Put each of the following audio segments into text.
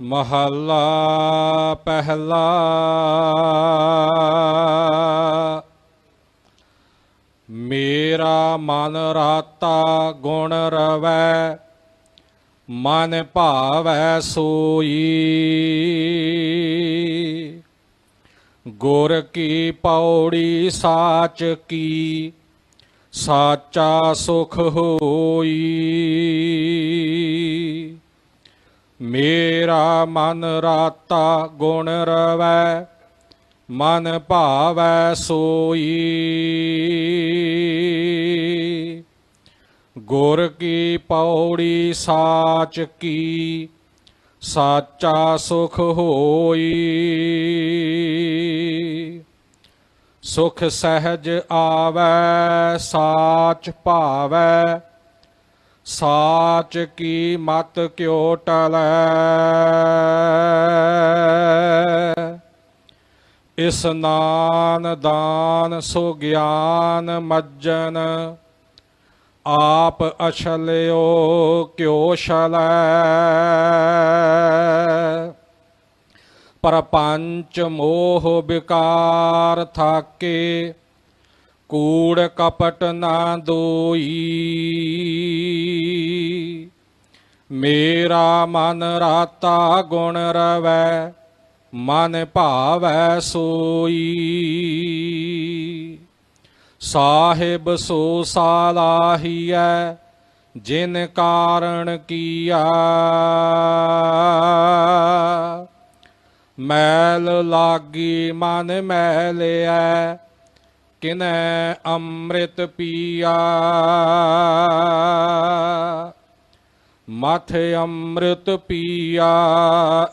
ਮਹੱਲਾ ਪਹਿਲਾ। ਮੇਰਾ ਮਨ ਰਾਤਾ ਗੁਣ ਰਵੈ, ਮਨ ਭਾਵੈ ਸੋਈ। ਗੁਰ ਕੀ ਪੌੜੀ ਸਾਚ ਕੀ, ਸਾਚਾ ਸੁਖ ਹੋਈ। ਮੇਰਾ ਮਨ ਰਾਤਾ ਗੁਣ ਰਵੈ, ਮਨ ਭਾਵੈ ਸੋਈ। ਗੁਰ ਕੀ ਪੌੜੀ ਸਾਚ ਕੀ, ਸਾਚਾ ਸੁਖ ਹੋਈ। ਸੁਖ ਸਹਿਜ ਆਵੈ, ਸਾਚ ਭਾਵੈ ਸਾਚ ਕੀ ਮਤ ਕਿਉ ਟਲੈ? ਇਸਨਾਨ ਦਾਨ ਸੋ ਗਿਆਨ ਮੱਜਨ, ਆਪ ਅਛਲਿਓ ਕਿਉ ਛਲੈ? ਪਰਪੰਚ ਮੋਹ ਵਿਕਾਰ ਥਾਕੇ ਕੂੜ ਕਪਟ ਨਾ ਦੋਈ। ਮੇਰਾ ਮਨ ਰਾਤਾ ਗੁਣ ਰਵੈ, ਮਨ ਭਾਵੈ ਸੋਈ। ਸਾਹਿਬ ਸੋ ਸਾਲਾਹੀਐ ਜਿਨ ਕਾਰਣ ਕੀਆ। ਮੈਲ ਲਾਗੀ ਮਨ ਮੈਲਿਐ ਕਿਨੈ ਅੰਮ੍ਰਿਤ ਪੀਆ। ਮਥ ਅੰਮ੍ਰਿਤ ਪੀਆ,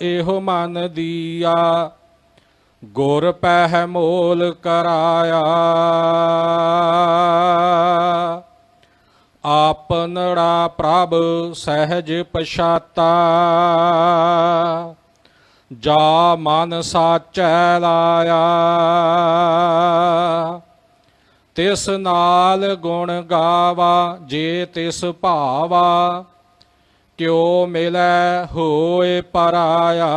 ਇਹੋ ਮਨ ਦੀਆ। ਗੁਰ ਪਹਿ ਮੋਲ ਕਰਾਇਆ। ਆਪਨੜਾ ਪ੍ਰਭ ਸਹਿਜ ਪਛਾਤਾ। ਜਾ ਮਨ ਸਾਚੈ ਲਾਇਆ। ਤਿਸ ਨਾਲ ਗੁਣ ਗਾਵਾ ਜੇ ਤਿਸ ਭਾਵਾ ਕਿਉ ਮਿਲੈ ਹੋਏ ਪਰਾਇਆ।